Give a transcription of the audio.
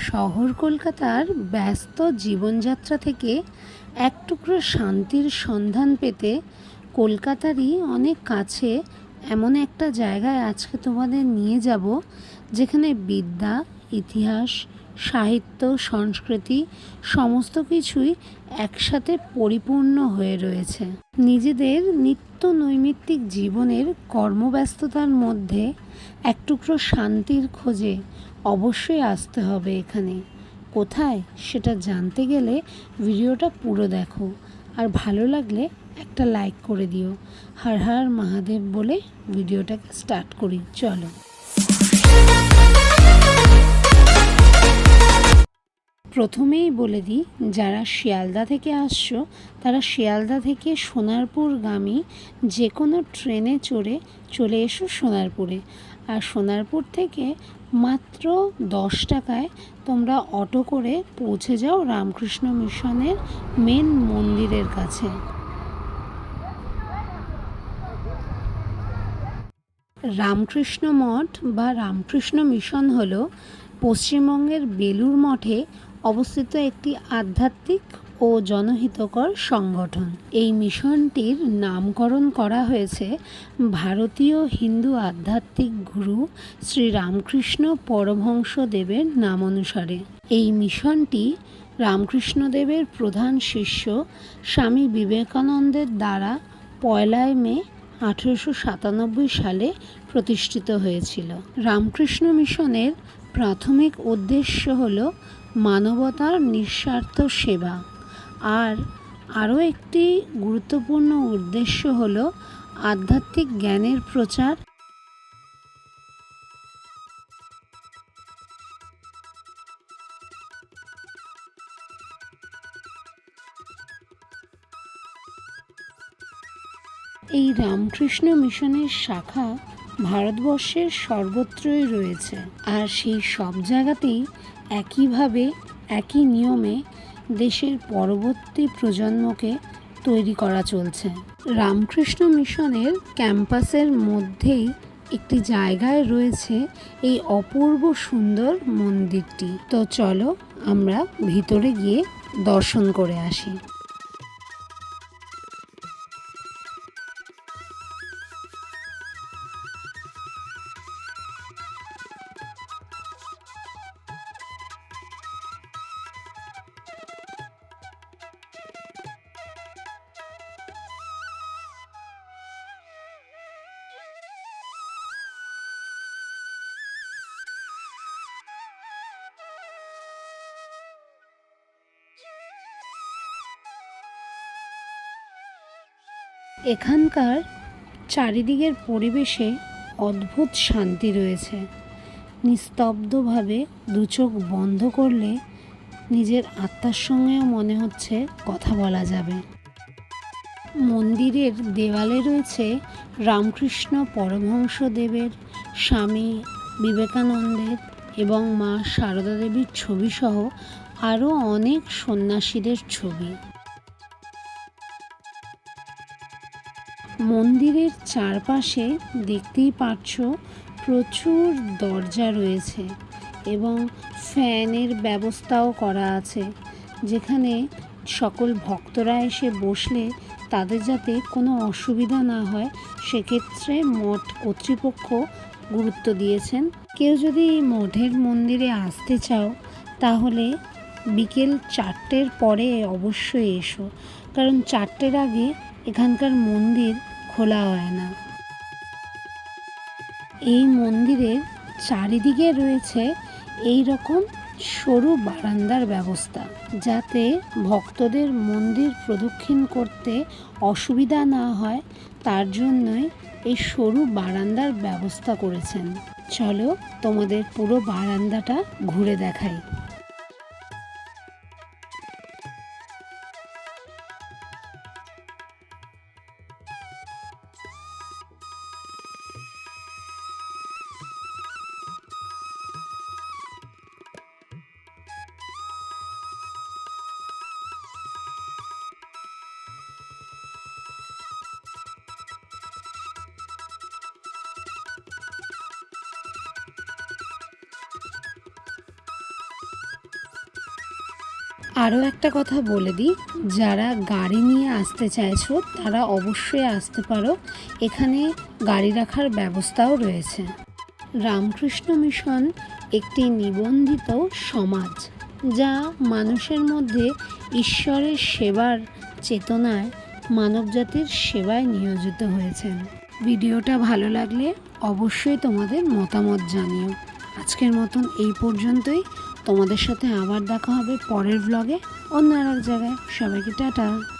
শহর কলকাতার ব্যস্ত জীবনযাত্রা থেকে এক টুকরো শান্তির সন্ধান পেতে কলকাতারই অনেক কাছে এমন একটা জায়গায় আজকে তোমাদের নিয়ে যাব, যেখানে বিদ্যা, ইতিহাস সাহিত্য, সংস্কৃতি, সমস্ত কিছুই একসাথে পরিপূর্ণ হয়ে রয়েছে। নিজেদের নিত্য নৈমিত্তিক জীবনের কর্মব্যস্ততার মধ্যে এক টুকরো শান্তির খোঁজে অবশ্যই আসতে হবে এখানে। কোথায় সেটা জানতে গেলে ভিডিওটা পুরো দেখো আর ভালো লাগলে একটা লাইক করে দিও। হর হর মহাদেব বলে ভিডিওটাকে স্টার্ট করি, চলো। প্রথমেই বলে দিই, যারা শিয়ালদা থেকে আসছো, তারা শিয়ালদা থেকে সোনারপুরগামী যে কোনো ট্রেনে চড়ে চলে এসো সোনারপুরে। আর সোনারপুর থেকে মাত্র দশ টাকায় তোমরা অটো করে পৌঁছে যাও রামকৃষ্ণ মিশনের মেন মন্দিরের কাছে। রামকৃষ্ণ মঠ বা রামকৃষ্ণ মিশন হল পশ্চিমবঙ্গের বেলুর মঠে অবস্থিত একটি আধ্যাত্মিক ও জনহিতকর সংগঠন। এই মিশনটির নামকরণ করা হয়েছে ভারতীয় হিন্দু আধ্যাত্মিক গুরু শ্রী রামকৃষ্ণ পরমহংসদেবের নাম অনুসারে এই মিশনটি রামকৃষ্ণদেবের প্রধান শিষ্য স্বামী বিবেকানন্দের দ্বারা পয়লায় মে আঠেরোশো সাতানব্বই সালে প্রতিষ্ঠিত হয়েছিল। রামকৃষ্ণ মিশনের প্রাথমিক উদ্দেশ্য হল মানবতার নিঃস্বার্থ সেবা। আর আরও একটি গুরুত্বপূর্ণ উদ্দেশ্য হল আধ্যাত্মিক জ্ঞানের প্রচার। এই রামকৃষ্ণ মিশনের শাখা ভারতবর্ষের সর্বত্রই রয়েছে। আর সেই সব জায়গাতেই একইভাবে, একই নিয়মে দেশের পরবর্তী প্রজন্মকে তৈরি করা চলছে। রামকৃষ্ণ মিশনের ক্যাম্পাসের মধ্যেই একটি জায়গায় রয়েছে এই অপূর্ব সুন্দর মন্দিরটি। তো চলো আমরা ভিতরে গিয়ে দর্শন করে আসি। এখানকার চারিদিকের পরিবেশে অদ্ভুত শান্তি রয়েছে। নিস্তব্ধভাবে দু চোখ বন্ধ করলে নিজের আত্মার সঙ্গেও মনে হচ্ছে কথা বলা যাবে। মন্দিরের দেওয়ালে রয়েছে রামকৃষ্ণ পরমহংসদেবের, স্বামী বিবেকানন্দের এবং মা সারদা দেবীর ছবিসহ আরও অনেক সন্ন্যাসীদের ছবি। মন্দিরের চারপাশে দেখতেই পাচ্ছ প্রচুর দরজা রয়েছে এবং ফ্যানের ব্যবস্থাও করা আছে, যেখানে সকল ভক্তরা এসে বসলে তাদের যাতে কোনো অসুবিধা না হয়, সেক্ষেত্রে মঠ কর্তৃপক্ষ গুরুত্ব দিয়েছেন। কেউ যদি মঠের মন্দিরে আসতে চাও, তাহলে বিকেল চারটের পরে অবশ্যই এসো, কারণ চারটের আগে এখানকার মন্দির খোলা হয় না। এই মন্দিরের চারিদিকে রয়েছে এই রকম সরু বারান্দার ব্যবস্থা, যাতে ভক্তদের মন্দির প্রদক্ষিণ করতে অসুবিধা না হয়। তার জন্যই এই সরু বারান্দার ব্যবস্থা করেছেন। চলো তোমাদের পুরো বারান্দাটা ঘুরে দেখাই। আরও একটা কথা বলে দিই, যারা গাড়ি নিয়ে আসতে চাইছো, তারা অবশ্যই আসতে পারো। এখানে গাড়ি রাখার ব্যবস্থাও রয়েছে। রামকৃষ্ণ মিশন একটি নিবন্ধিত সমাজ, যা মানুষের মধ্যে ঈশ্বরের সেবার চেতনায় মানবজাতির সেবায় নিয়োজিত হয়েছেন ভিডিওটা ভালো লাগলে অবশ্যই তোমাদের মতামত জানিও। আজকের মতন এই পর্যন্তই। তোমাদের সাথে আবার দেখা হবে পরের ব্লগে অন্য আর এক জায়গায়। সবাইকে টাটা।